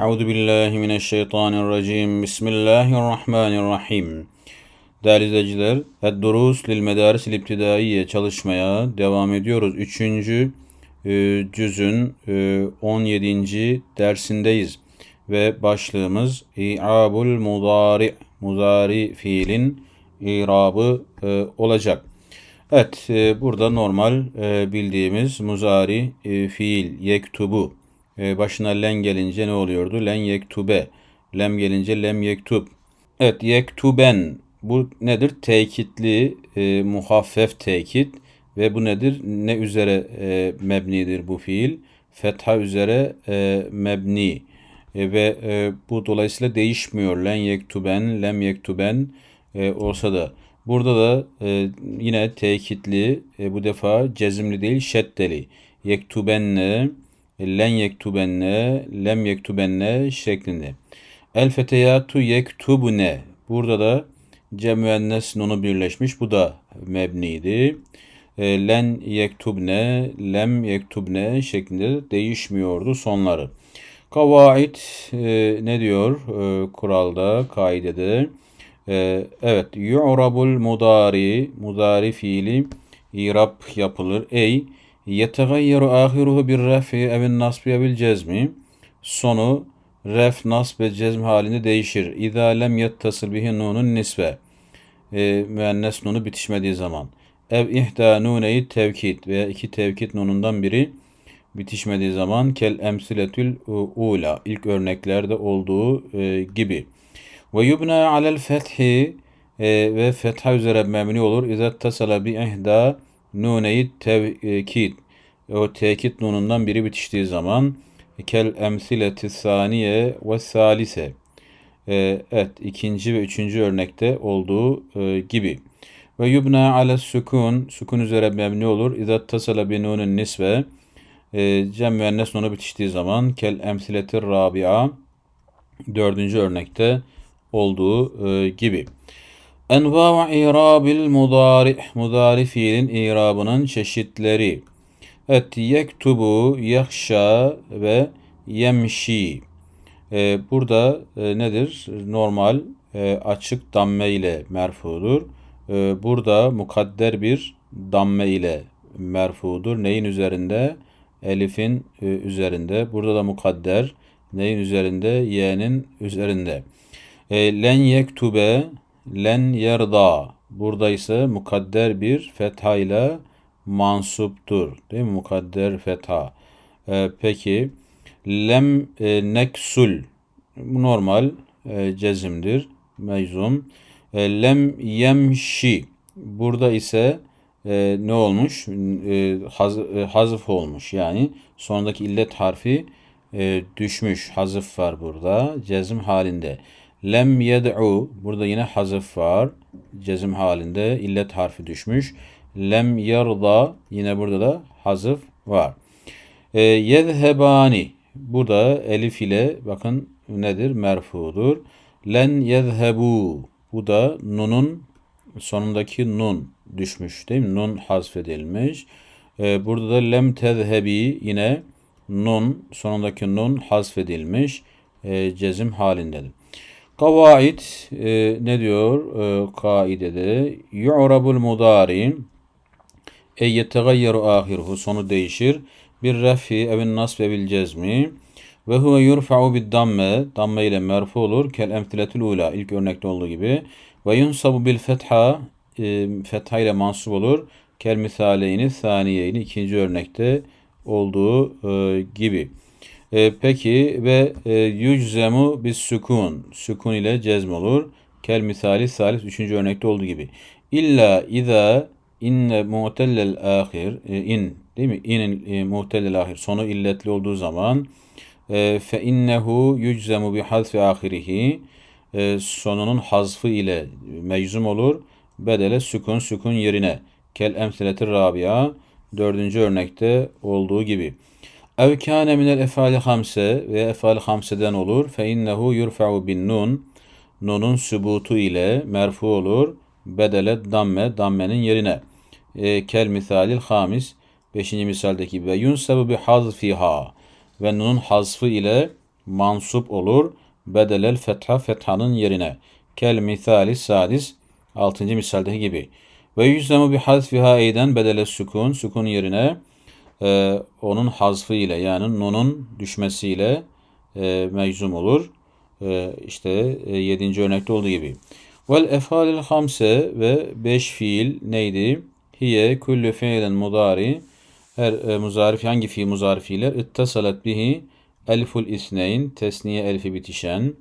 Euzu billahi mineşşeytanirracim. Bismillahirrahmanirrahim. Değerli izleyiciler, Ed-Durus lil Medaris İbtidaiye çalışmaya devam ediyoruz. Üçüncü e, cüzün e, 17. dersindeyiz. Ve başlığımız İ'abul mudari, mudari fiilin irabı e, olacak. Evet, e, burada normal e, bildiğimiz muzari e, fiil, yektubu başına len gelince ne oluyordu? Len yektube. Lem gelince lem yektub. Evet yektuben bu nedir? Tekitli, e, muhaffef tekit ve bu nedir? Ne üzere e, mebnidir bu fiil? Fetha üzere e, mebni e, ve e, bu dolayısıyla değişmiyor. Len yektuben, lem yektuben e, olsa da. Burada da e, yine tekitli, e, bu defa cezimli değil, şeddeli. Yektubenne, len yektubenne, lem yektubenne şeklinde. El feteyatu yektubune. Burada da cem müennes nunu birleşmiş. Bu da mebniydi. E, len yektubne, lem yektubne şeklinde değişmiyordu sonları. Kavaid e, ne diyor e, kuralda, kaidede? E, evet, yu'rabul mudari, mudari fiili irab yapılır. Ey, Yetegayyeru ahiruhu bir refi evin nasbi bil cezmi. Sonu ref, nasb ve cezm halinde değişir. İza lem yettasıl bihi nunun nisbe. E, müennes nunu bitişmediği zaman. Ev ihda nuneyi tevkit veya iki tevkit nunundan biri bitişmediği zaman kel emsiletül ula ilk örneklerde olduğu e, gibi. Ve yubna alel fethi ve fetha üzere memni olur. İza tasala bi ihda nuneyi tevkid. O tekit nunundan biri bitiştiği zaman kel emsileti saniye ve salise. Ee, evet ikinci ve üçüncü örnekte olduğu e, gibi. Ve yubna ala sukun. Sukun üzere mebni olur. İzat tasala bi nunun nisve. E, cem müennes nunu bitiştiği zaman kel emsileti rabia. Dördüncü örnekte olduğu e, gibi. Enva irabil mudari. Mudari fiilin irabının çeşitleri. Evet, yektubu, yahşa ve yemşi. Ee, burada e, nedir? Normal e, açık damme ile merfudur. Ee, burada mukadder bir damme ile merfudur. Neyin üzerinde? Elif'in e, üzerinde. Burada da mukadder. Neyin üzerinde? Y'nin üzerinde. E, len yektube len yerda. Burada ise mukadder bir fetha ile mansuptur. Değil mi? Mukadder fetha. E, peki lem e, neksul normal e, cezimdir. Mezum. E, lem yemşi. Burada ise e, ne olmuş? E, haz, e, hazıf olmuş. Yani sonundaki illet harfi e, düşmüş. Hazıf var burada. Cezim halinde. Lem yed'u. Burada yine hazıf var. Cezim halinde. illet harfi düşmüş. Lem yarda. Yine burada da hazıf var. E, yezhebani. Burada elif ile bakın nedir? Merfudur. Len yezhebu. Bu da nunun sonundaki nun düşmüş değil mi? Nun hazfedilmiş. Ee, burada da lem tezhebi yine nun sonundaki nun hazfedilmiş. E, cezim halindedir. Kavaid e, ne diyor e, kaidede? Yu'rabul mudari e yetegayyeru ahiruhu sonu değişir. Bir refi evin nasb bil cezmi ve huve yurfa'u bid damme damme ile merfu olur kel emtiletul ula ilk örnekte olduğu gibi ve yunsabu bil fetha e, fetha ile mansub olur kel misaleyni saniyeyni ikinci örnekte olduğu e, gibi. E, peki ve e, yüczemu bis sükun. Sükun ile cezm olur. Kel misali salis üçüncü örnekte olduğu gibi. İlla iza inne mu'tellel ahir e, in değil mi? İnin e, mu'tellel ahir sonu illetli olduğu zaman e, fe innehu yüczemu bi hazfi ahirihi e, sonunun hazfı ile meczum olur. Bedele sükun sükun yerine kel emsiletir rabia dördüncü örnekte olduğu gibi. Ev kâne minel efali hamse ve efali hamseden olur. Fe innehu yurfa'u bin nun. Nunun sübutu ile merfu olur. Bedele damme, dammenin yerine. E, kel misalil hamis. Beşinci misaldeki ve yunsabu bi hazfiha. Ve nunun hazfı ile mansup olur. Bedelel fetha fethanın yerine. Kel misali sadis 6. misaldeki gibi. Ve yüzlemu bi hazfiha eyden bedele sukun sukun yerine e, onun hazfı ile yani nunun düşmesiyle e, meczum olur. E, işte e, 7. örnekte olduğu gibi. Vel efalil hamse ve beş fiil neydi? Hiye kullu fiilen mudari her e, muzarif hangi fiil muzarifiyle ittasalat bihi elful isneyn tesniye elfi bitişen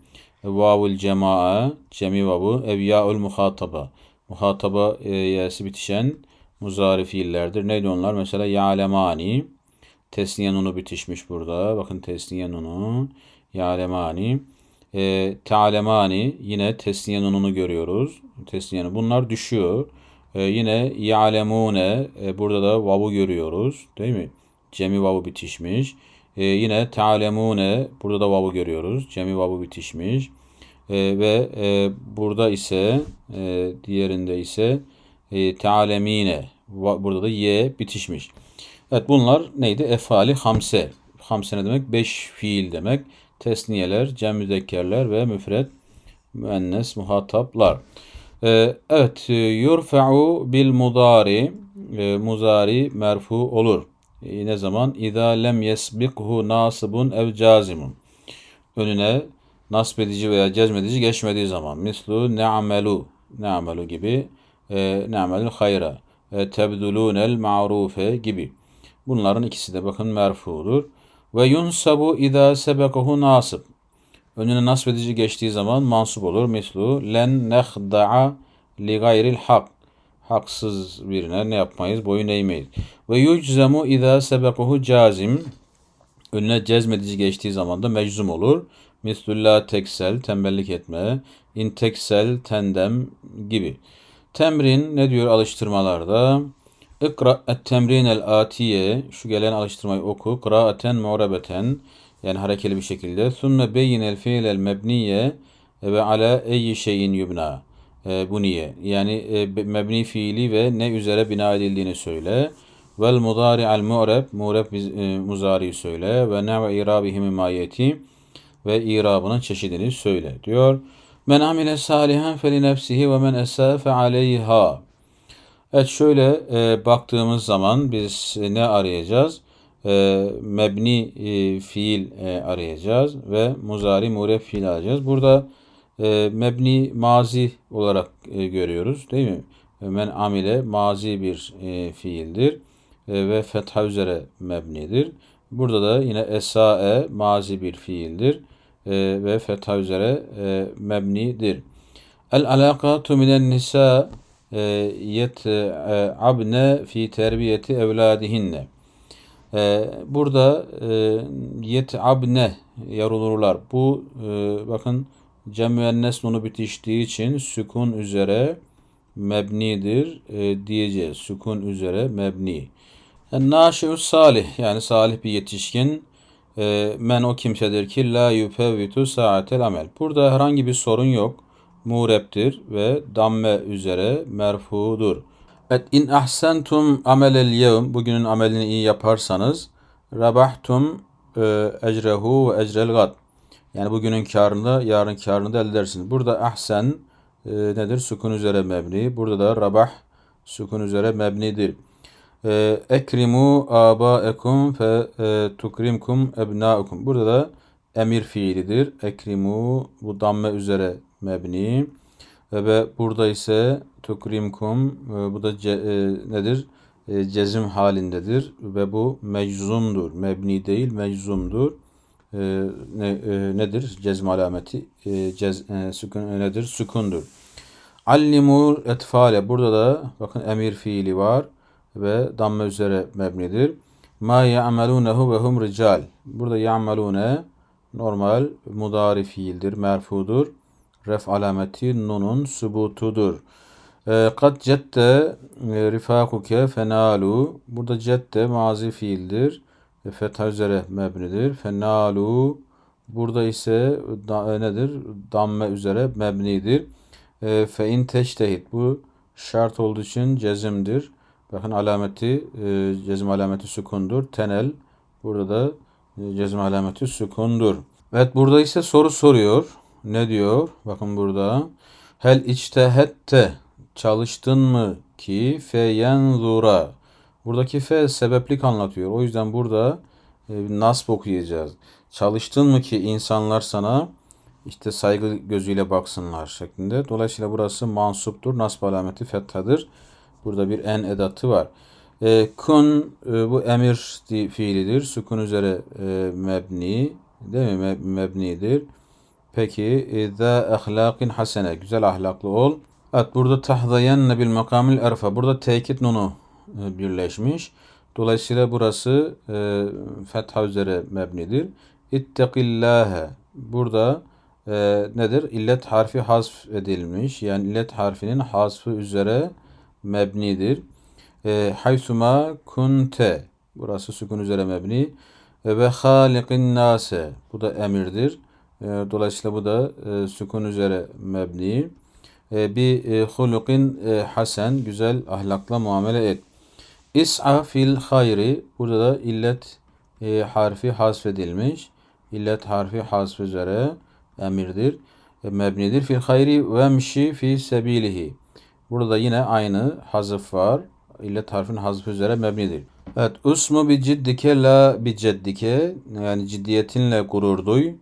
vavul cemaa cemi vavu ev yaul muhataba muhataba e, yesi bitişen muzari fiillerdir. Neydi onlar? Mesela ya'lemani tesniye nunu bitişmiş burada. Bakın tesniye nunu ya'lemani e, tealemani yine tesniye nununu görüyoruz. Tesniye bunlar düşüyor. E, yine ya'lemune e, burada da vavu görüyoruz. Değil mi? Cemi vavu bitişmiş. E, yine tealemune burada da vavu görüyoruz. Cemi vavu bitişmiş. E, ve e, burada ise e, diğerinde ise e, tealemine burada da ye bitişmiş. Evet bunlar neydi? Efali hamse. Hamse ne demek? Beş fiil demek. Tesniyeler, cem müzekkerler ve müfred müennes muhataplar. Ee, evet, yurfa'u bil mudari, e, muzari merfu olur. E, ne zaman? İza lem yesbikhu nasibun ev cazimun. Önüne nasb edici veya cezmedici geçmediği zaman. Mislu ne'amelu, ne'amelu gibi, e, ne'amelül hayra, e, tebdulunel ma'rufe gibi. Bunların ikisi de bakın merfudur. Ve yunsabu idâ sebekahu nasib. Önüne nasb edici geçtiği zaman mansup olur. Mislu len nehda'a li gayril hak. Haksız birine ne yapmayız? Boyun eğmeyiz. Ve yuczemu idâ sebekahu cazim. Önüne cezmedici geçtiği zaman da meczum olur. Mislu la teksel, tembellik etme. İn teksel, tendem gibi. Temrin ne diyor alıştırmalarda? İkra et-temrin el-atiye şu gelen alıştırmayı oku. Kıraaten mu'rebeten yani harekeli bir şekilde. Sümme beyin el fiil el mebniye ve ala eyyi şeyin yubna. E, bu niye? Yani e, mebni fiili ve ne üzere bina edildiğini söyle. Vel mudari al mu'reb mu'reb e, muzari'yi söyle ve ne ve irabihi mimayeti ve irabının çeşidini söyle diyor. Men amile salihan feli nefsihi ve men esafe aleyha. Evet şöyle e, baktığımız zaman biz e, ne arayacağız? E, mebni e, fiil e, arayacağız ve muzari muref fiil arayacağız. Burada e, mebni mazi olarak e, görüyoruz değil mi? Men amile mazi bir e, fiildir e, ve fetha üzere mebnidir. Burada da yine esae mazi bir fiildir e, ve fetha üzere e, mebnidir. El alakatu minen nisa e, yet'abne fi terbiyeti evladihinne. E, burada e, yet'abne yarulurlar. Bu bakın cem müennes nunu bitiştiği için sükun üzere mebnidir diyeceğiz. Sükun üzere mebni. Naşius salih yani salih bir yetişkin men o kimsedir ki la yufevvitu saatel amel. Burada herhangi bir sorun yok mureptir ve damme üzere merfudur. Evet in ahsentum amelel yevm bugünün amelini iyi yaparsanız rabahtum e, ecrehu ve ecrel gad. Yani bugünün karını yarın karını da elde edersiniz. Burada ahsen e, nedir? Sukun üzere mebni. Burada da rabah sukun üzere mebnidir. E, ekrimu abaekum fe e, tukrimkum ebnaukum. Burada da emir fiilidir. Ekrimu bu damme üzere mebni. Ve burada ise tukrimkum e, bu da ce, e, nedir? E, cezim halindedir ve bu meczumdur. Mebni değil meczumdur. E, ne, e, nedir? Cezm alameti e, cez, e, sükun e, nedir? Sükundur. Allimul etfale burada da bakın emir fiili var ve damme üzere mebnidir. Ma ya'malunehu ve hum rical. Burada ya'malune normal mudari fiildir, merfudur ref alameti nunun subutudur. Ee, kad cette e, rifakuke fenalu. Burada cette mazi fiildir. E, fetha üzere mebnidir. Fenalu. Burada ise da, e, nedir? Damme üzere mebnidir. E, fe in teçtehit. Bu şart olduğu için cezimdir. Bakın alameti, cezim alameti sukundur. Tenel. Burada da cezim alameti sukundur. Evet burada ise soru soruyor. Ne diyor? Bakın burada. Hel içtehette çalıştın mı ki feyenzura. Buradaki fe sebeplik anlatıyor. O yüzden burada e, nasb okuyacağız. Çalıştın mı ki insanlar sana işte saygı gözüyle baksınlar şeklinde. Dolayısıyla burası mansuptur. Nasb alameti fethadır. Burada bir en edatı var. E, kun e, bu emir di- fiilidir. Sukun üzere e, mebni. Değil mi? Me- mebnidir. Peki e, za ahlakin hasene. Güzel ahlaklı ol. Evet burada tahdayenne bil makamil erfa. Burada tekit nunu e, birleşmiş. Dolayısıyla burası e, fetha üzere mebnidir. İttekillâhe. Burada e, nedir? İllet harfi hasf edilmiş. Yani illet harfinin hasfı üzere mebnidir. E, haysuma kunte. Burası sükun üzere mebni. E, ve halikin nase. Bu da emirdir. E, dolayısıyla bu da e, sükun üzere mebni. E, bir e, hulukin e, hasen. Güzel ahlakla muamele et. İs'a fil hayri. Burada da illet e, harfi hasfedilmiş. İllet harfi hasf üzere emirdir. E, mebnidir. Fil hayri vemşi fi sebilihi. Burada yine aynı hazıf var. İllet harfin hazfı üzere mebnidir. Evet. Usmu bi ciddike la bi ceddike. Yani ciddiyetinle gurur duy.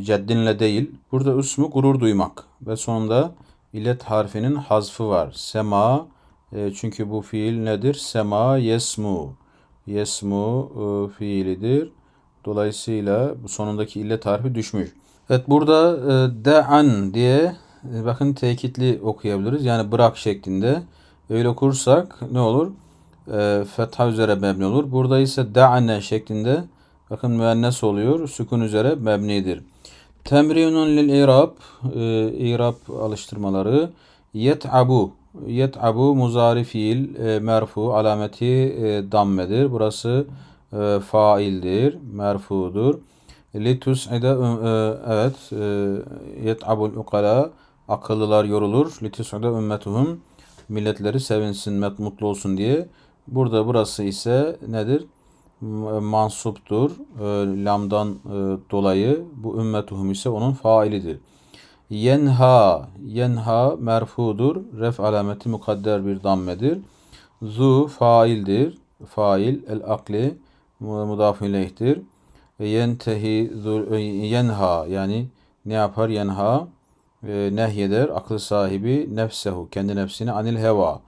Ceddinle değil. Burada usmu gurur duymak. Ve sonunda illet harfinin hazfı var. Sema. e, çünkü bu fiil nedir? Sema yesmu. Yesmu e, fiilidir. Dolayısıyla bu sonundaki illet harfi düşmüş. Evet burada e, de'an diye bakın tekitli okuyabiliriz. Yani bırak şeklinde. Öyle okursak ne olur? E, fetha üzere mebni olur. Burada ise de'ane şeklinde bakın müennes oluyor. Sükun üzere mebnidir. Temrinun lil irab e, irab alıştırmaları yet'abu yet'abu muzari fiil e, merfu alameti e, dammedir. Burası e, faildir, merfudur. Litus'ide e, evet e, yet'abul ukala akıllılar yorulur. Litus'ide ümmetuhum milletleri sevinsin, met- mutlu olsun diye. Burada burası ise nedir? Mansuptur. E, lamdan e, dolayı bu ümmetuhum ise onun failidir. Yenha, yenha merfudur. Ref alameti mukadder bir dammedir. Zu faildir. Fail el akli mu- mudaf ileyhtir. Yentehi yenha yani ne yapar yenha e, nehyeder akıl sahibi nefsehu kendi nefsini anil heva.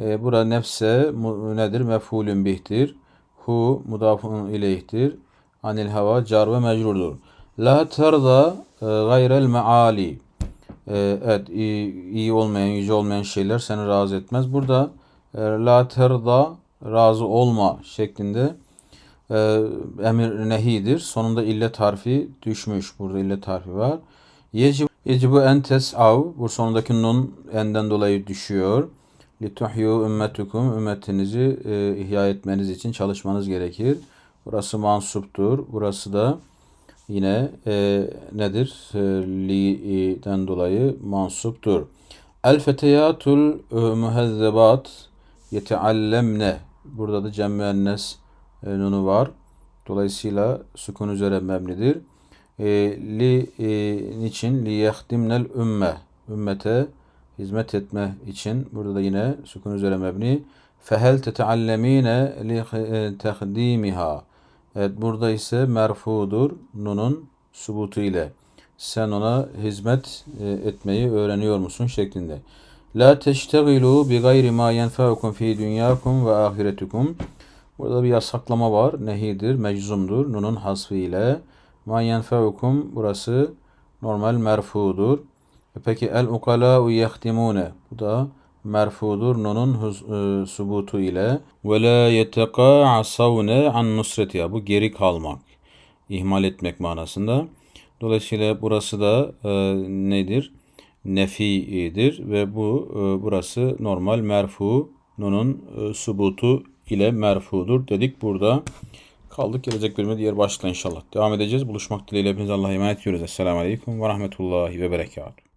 E, burada nefse nedir? Mef'ulün bihtir. Hu mudafun ileyhtir. Anil heva car ve mecrurdur. La terda e, gayrel meali. E, evet iyi, iyi olmayan, yüce olmayan şeyler seni razı etmez. Burada e, la terda razı olma şeklinde e, emir nehidir. Sonunda illet harfi düşmüş. Burada illet harfi var. Yecib, yecibu en tes'av. Bu sonundaki nun enden dolayı düşüyor. Lituhyu ümmetukum. Ümmetinizi e, ihya etmeniz için çalışmanız gerekir. Burası mansuptur. Burası da yine e, nedir? E, li'den dolayı mansuptur. El feteyatul muhezzebat yeteallemne. Burada da cem e, nunu var. Dolayısıyla sükun üzere mebnidir. E, li e, niçin? Li yehdimnel ümme. Ümmete hizmet etme için. Burada da yine sükun üzere mebni. Fehel teteallemine li e, tehdimiha. Evet burada ise merfudur nunun subutu ile. Sen ona hizmet e, etmeyi öğreniyor musun şeklinde. La teştegilu bi gayri ma yenfeukum fi dünyakum ve ahiretukum. Burada bir yasaklama var. Nehidir, meczumdur. Nunun hasfı ile. Ma yenfeukum burası normal merfudur. E Peki el ukalâ'u yehtimûne. Bu da merfudur. Nunun e, subutu ile. Ve la yetekâ'asavne an nusretiha. Bu geri kalmak. ihmal etmek manasında. Dolayısıyla burası da e, nedir? Nefi'dir ve bu e, burası normal merfu nunun e, subutu ile merfudur dedik burada. Kaldık gelecek bölüme diğer başlıkla inşallah. Devam edeceğiz. Buluşmak dileğiyle hepinize Allah'a emanet ediyoruz. Esselamu Aleyküm ve Rahmetullahi ve Berekatuhu.